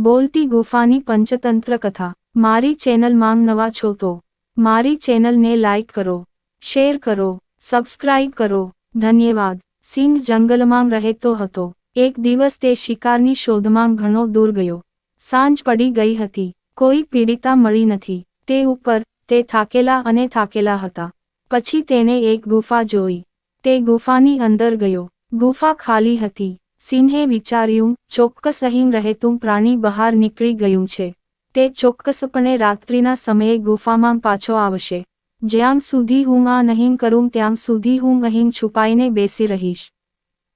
બોલતી ગુફાની પંચતંત્ર કથા. મારી ચેનલ માંગ નવા છો તો? મારી ચેનલને લાઇક કરો, શેર કરો, સબસ્ક્રાઇબ કરો. ધન્યવાદ. સિંહ જંગલમાં રહેતો હતો. એક દિવસ તે શિકારની શોધમાં ઘણો દૂર ગયો. સાંજ પડી ગઈ હતી. કોઈ પીડિતા મળી નથી. તે ઉપર, તે થાકેલા અને થાકેલા હતા. પછી તેને એક ગુફા જોઈ. તે ગુફાની અંદર ગયો. ગુફા ખાલી હતી. સિંહે વિચાર્યું, ચોક્કસ અહીં રહેતું પ્રાણી બહાર નીકળી ગયું છે. તે ચોક્કસપણે રાત્રિના સમયે ગુફામાં પાછો આવશે. જ્યાં સુધી હું આ નહીં કરું ત્યાં સુધી હું અહીં છુપાઈને બેસી રહીશ.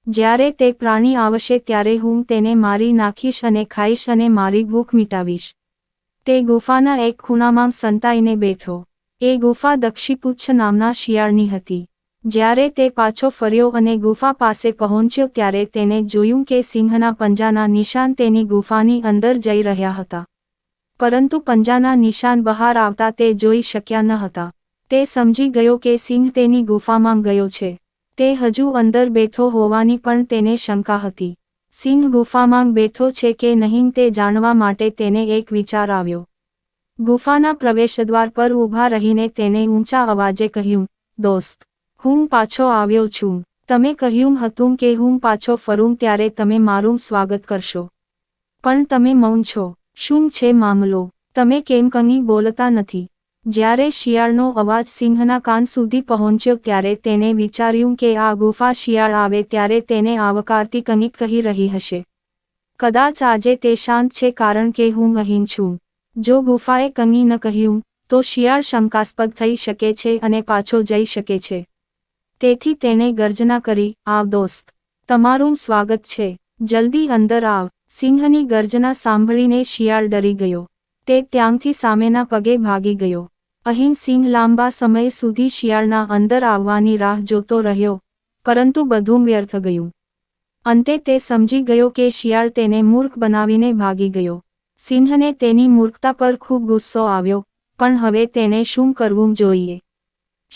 જ્યારે તે પ્રાણી આવશે ત્યારે હું તેને મારી નાખીશ અને ખાઈશ અને મારી ભૂખ મિટાવીશ. તે ગુફાના એક ખૂણામાં સંતાઈને બેઠો. એ ગુફા દક્ષિપુચ્છ નામના શિયાળની હતી. જ્યારે તે પાછો ફર્યો અને ગુફા પાસે પહોંચ્યો ત્યારે તેને જોયું કે સિંહના પંજાના નિશાન તેની ગુફાની અંદર જઈ રહ્યા હતા. પરંતુ પંજાના નિશાન બહાર આવતા તે જોઈ શક્યા ન હતા. તે સમજી ગયો કે સિંહ તેની ગુફામાં ગયો છે. તે હજુ અંદર બેઠો હોવાની પણ તેને શંકા હતી. સિંહ ગુફામાં બેઠો છે કે નહીં તે જાણવા માટે તેને એક વિચાર આવ્યો. ગુફાના પ્રવેશદ્વાર પર ઊભા રહીને તેને ઊંચા અવાજે કહ્યું, દોસ્ત હું પાછો આવ્યો છું. તમે કહ્યું હતું કે હું પાછો ફરું ત્યારે તમે મારું સ્વાગત કરશો. પણ તમે મૌન છો. શું છે મામલો? તમે કેમ કંઈ બોલતા નથી? જ્યારે શિયાળનો અવાજ સિંહના કાન સુધી પહોંચ્યો ત્યારે તેને વિચાર્યું કે આ ગુફા શિયાળ આવે ત્યારે તેને આવકારતી કંઈક કહી રહી હશે. કદાચ આજે તે શાંત છે કારણ કે હું અહીં છું. જો ગુફાએ કની ન કહ્યું, તો શિયાળ શંકાસ્પદ થઈ શકે છે અને પાછો જઈ શકે છે. તેથી તેને ગર્જના કરી, આવ દોસ્ત, તમારું સ્વાગત છે. જલ્દી અંદર આવ. સિંહની ગર્જના સાંભળીને શિયાળ ડરી ગયો. તે ત્યાંથી સામેના પગે ભાગી ગયો. અહીં સિંહ લાંબા સમય સુધી શિયાળના અંદર આવવાની રાહ જોતો રહ્યો, પરંતુ બધું વ્યર્થ ગયું. અંતે તે સમજી ગયો કે શિયાળ તેને મૂર્ખ બનાવીને ભાગી ગયો. સિંહને તેની મૂર્ખતા પર ખૂબ ગુસ્સો આવ્યો, પણ હવે તેને શું કરવું જોઈએ?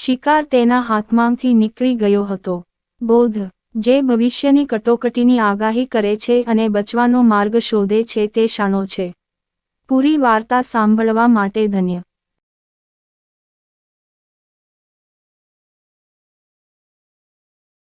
શિકાર તેના હાથમાંથી નીકળી ગયો હતો. બોધ, જે ભવિષ્યની કટોકટીની આગાહી કરે છે અને બચવાનો માર્ગ શોધે છે તે શાણો છે. પૂરી વાર્તા સાંભળવા માટે ધન્ય.